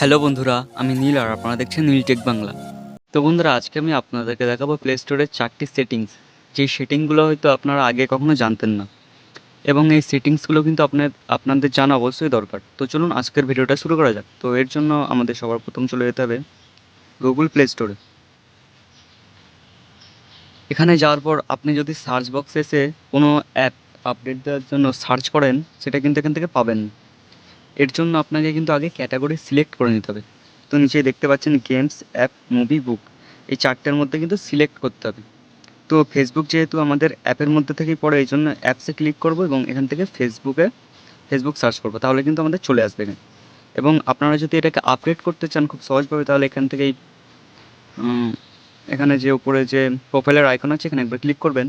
Hello বন্ধুরা, আমি নীল আর আপনারা দেখছেন নীল টেক বাংলা। তো বন্ধুরা, আজকে আমি আপনাদেরকে দেখাবো প্লে স্টোরের চারটি সেটিংস যেই সেটিংগুলো হয়তো আপনারা আগে কখনো জানতেন না। এবং এই সেটিংসগুলো কিন্তু আপনার আপনাদের জানা অবশ্যই দরকার। তো চলুন আজকের ভিডিওটা শুরু করা যাক। তো এর জন্য আমাদের সবার প্রথম চলে যেতে হবে গুগল প্লে স্টোরে এখানে যাওয়ার পর আপনি যদি সার্চ বক্সে এসে কোনো অ্যাপ আপডেট দেওয়ার জন্য সার্চ করেন, সেটা কিন্তু এখান থেকে পাবেন। এর জন্য আপনাকে কিন্তু আগে ক্যাটাগরি সিলেক্ট করে নিতে হবে। তো নিচে দেখতে পাচ্ছেন গেমস অ্যাপ মুভি বুক এই চারটের মধ্যে কিন্তু সিলেক্ট করতে হবে। তো ফেসবুক যেহেতু আমাদের অ্যাপের মধ্যে থেকেই পড়ে এই জন্য অ্যাপসে ক্লিক করব এবং এখান থেকে ফেসবুকে ফেসবুক সার্চ করব। তাহলে কিন্তু আমাদের চলে আসবে এখানে। এবং আপনারা যদি এটাকে আপডেট করতে চান খুব সহজভাবে, তাহলে এখান থেকেই এখানে যে উপরে যে প্রোফাইলের আইকন আছে, এখানে একবার ক্লিক করবেন।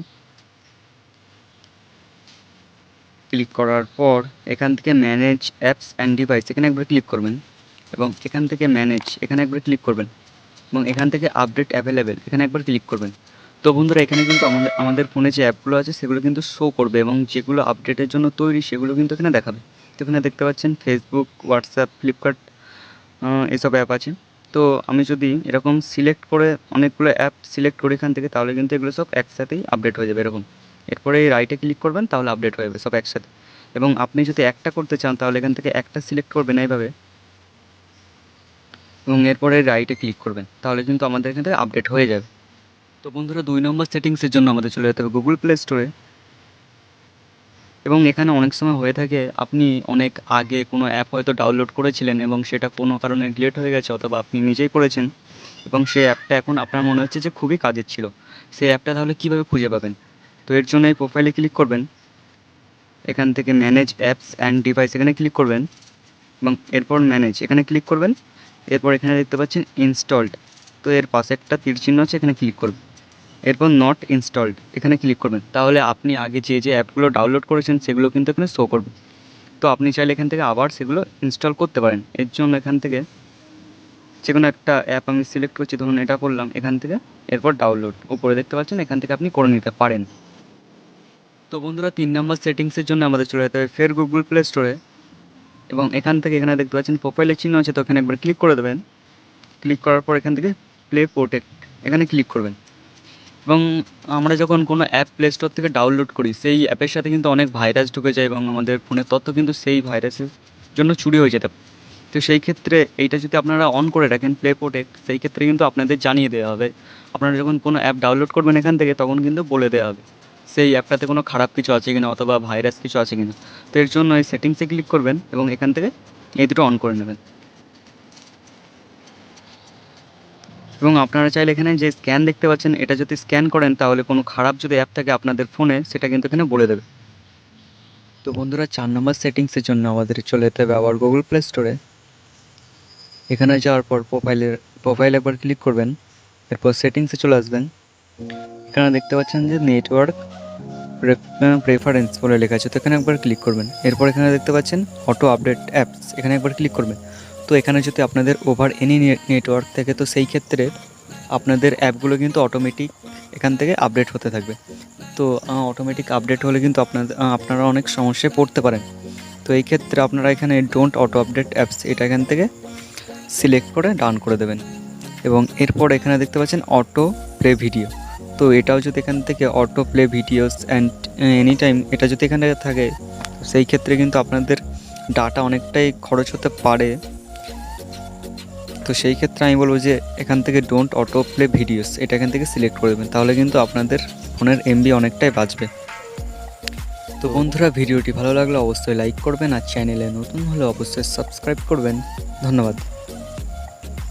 ক্লিক করার পর এখান থেকে ম্যানেজ অ্যাপস অ্যান্ড ডিভাইস এখানে একবার ক্লিক করবেন এবং এখান থেকে ম্যানেজ এখানে একবার ক্লিক করবেন এবং এখান থেকে আপডেট অ্যাভেলেবেল এখানে একবার ক্লিক করবেন। তো বন্ধুরা, এখানে কিন্তু আমাদের আমাদের ফোনে যে অ্যাপগুলো আছে, সেগুলো কিন্তু শো করবে এবং যেগুলো আপডেটের জন্য তৈরি, সেগুলো কিন্তু এখানে দেখাবে। তো এখানে দেখতে পাচ্ছেন ফেসবুক হোয়াটসঅ্যাপ ফ্লিপকার্ট এসব অ্যাপ আছে। তো আমি যদি এরকম সিলেক্ট করে অনেকগুলো অ্যাপ সিলেক্ট করি এখান থেকে, তাহলে কিন্তু এগুলো সব একসাথেই আপডেট হয়ে যাবে এরকম। এরপরে রাইটে ক্লিক করবেন, তাহলে আপডেট হয়ে যাবে সব একসাথে। এবং আপনি যদি একটা করতে চান, তাহলে এখান থেকে একটা সিলেক্ট করবেন এইভাবে। এবং এরপরে রাইটে ক্লিক করবেন, তাহলে কিন্তু আমাদের এখান থেকে আপডেট হয়ে যাবে। তো বন্ধুরা, দুই নম্বর সেটিংসের জন্য আমাদের চলে যেতে হবে গুগল প্লে স্টোরে এবং এখানে অনেক সময় হয়ে থাকে, আপনি অনেক আগে কোনো অ্যাপ হয়তো ডাউনলোড করেছিলেন এবং সেটা কোনো কারণে ডিলেট হয়ে গেছে অথবা আপনি নিজেই করেছেন। এবং সেই অ্যাপটা এখন আপনার মনে হচ্ছে যে খুবই কাজের ছিল। সেই অ্যাপটা তাহলে কীভাবে খুঁজে পাবেন? তো এর জন্য এই প্রোফাইলে ক্লিক করবেন। এখান থেকে ম্যানেজ অ্যাপস অ্যান্ড ডিভাইস এখানে ক্লিক করবেন এবং এরপর ম্যানেজ এখানে ক্লিক করবেন। এরপর এখানে দেখতে পাচ্ছেন ইনস্টলড তো এর পাশে একটা তীর চিহ্ন আছে, এখানে ক্লিক করবেন। এরপর নট ইনস্টলড এখানে ক্লিক করবেন। তাহলে আপনি আগে যে যে অ্যাপগুলো ডাউনলোড করেছেন, সেগুলো কিন্তু এখানে শো করবে তো আপনি চাইলে এখান থেকে আবার সেগুলো ইনস্টল করতে পারেন। এর জন্য এখান থেকে যে কোনো একটা অ্যাপ আমি সিলেক্ট করছি, ধরুন এটা করলাম এখান থেকে, এরপর ডাউনলোড উপরে দেখতে পাচ্ছেন এখান থেকে আপনি করে নিতে পারেন। তো বন্ধুরা তিন নম্বর সেটিংসের জন্য আমাদের চলে যেতে হবে ফের গুগল প্লে স্টোরে এবং এখান থেকে এখানে দেখতে পাচ্ছেন প্রোফাইলের চিহ্ন আছে, তো এখানে একবার ক্লিক করে দেবেন। ক্লিক করার পর এখান থেকে প্লে প্রোটেক্ট এখানে ক্লিক করবেন। এবং আমরা যখন কোনো অ্যাপ প্লে স্টোর থেকে ডাউনলোড করি, সেই অ্যাপের সাথে কিন্তু অনেক ভাইরাস ঢুকে যায় এবং আমাদের ফোনের তথ্য কিন্তু সেই ভাইরাসের জন্য চুরি হয়ে যেতে তো সেই ক্ষেত্রে এইটা যদি আপনারা অন করে রাখেন প্লে প্রোটেক্ট সেই ক্ষেত্রে কিন্তু আপনাদের জানিয়ে দেওয়া হবে। আপনারা যখন কোনো অ্যাপ ডাউনলোড করবেন এখান থেকে, তখন কিন্তু বলে দেওয়া হবে। সেই অ্যাপটাতে কোনো খারাপ কিছু আছে কিনা অথবা ভাইরাস কিছু আছে কিনা, তো এর জন্য এই সেটিংসে ক্লিক করবেন এবং এখান থেকে এই দুটো অন করে নেবেন। এবং আপনারা চাইলে এখানে যে স্ক্যান দেখতে পাচ্ছেন, এটা যদি স্ক্যান করেন, তাহলে কোনো খারাপ যদি অ্যাপ থাকে আপনাদের ফোনে সেটা কিন্তু এখানে বলে দেবে। তো বন্ধুরা, চার নম্বর সেটিংসের জন্য আমাদের চলে যেতে হবে আবার গুগল প্লে স্টোরে এখানে যাওয়ার পর প্রোফাইলের প্রোফাইল একবার ক্লিক করবেন, এরপর সেটিংসে চলে আসবেন। এখানে দেখতে পাচ্ছেন যে নেটওয়ার্ক প্রেফারেন্স বলে লেখা আছে। তো এখানে একবার ক্লিক করবেন। এরপর এখানে দেখতে পাচ্ছেন অটো আপডেট অ্যাপস এখানে একবার ক্লিক করবেন। তো এখানে যদি আপনাদের ওভার এনি নেটওয়ার্ক থাকে, তো সেই ক্ষেত্রে আপনাদের অ্যাপগুলো কিন্তু অটোমেটিক এখান থেকে আপডেট হতে থাকবে। তো অটোমেটিক আপডেট হলে কিন্তু আপনাদের আপনারা অনেক সমস্যায় পড়তে পারেন। তো এই ক্ষেত্রে আপনারা এখানে ডোন্ট অটো আপডেট অ্যাপস এটা এখান থেকে সিলেক্ট করে ডান করে দেবেন। এবং এরপর এখানে দেখতে পাচ্ছেন অটো প্লে ভিডিও তো এটাও যদি এখান থেকে auto play videos and any time এটা যদি এখানে থাকে সেই ক্ষেত্রে কিন্তু আপনাদের ডাটা অনেকটাই খরচ হতে পারে। তো সেই ক্ষেত্রে আমি বলব যে এখান থেকে ডোন্ট অটো প্লে ভিডিওস এটা এখান থেকে সিলেক্ট করে দেবেন, তাহলে কিন্তু আপনাদের ফোনের এমবি অনেকটাই বাঁচবে। তো বন্ধুরা, ভিডিওটি ভালো লাগলে অবশ্যই লাইক করবেন আর চ্যানেলে নতুন হলে অবশ্যই সাবস্ক্রাইব করবেন। ধন্যবাদ।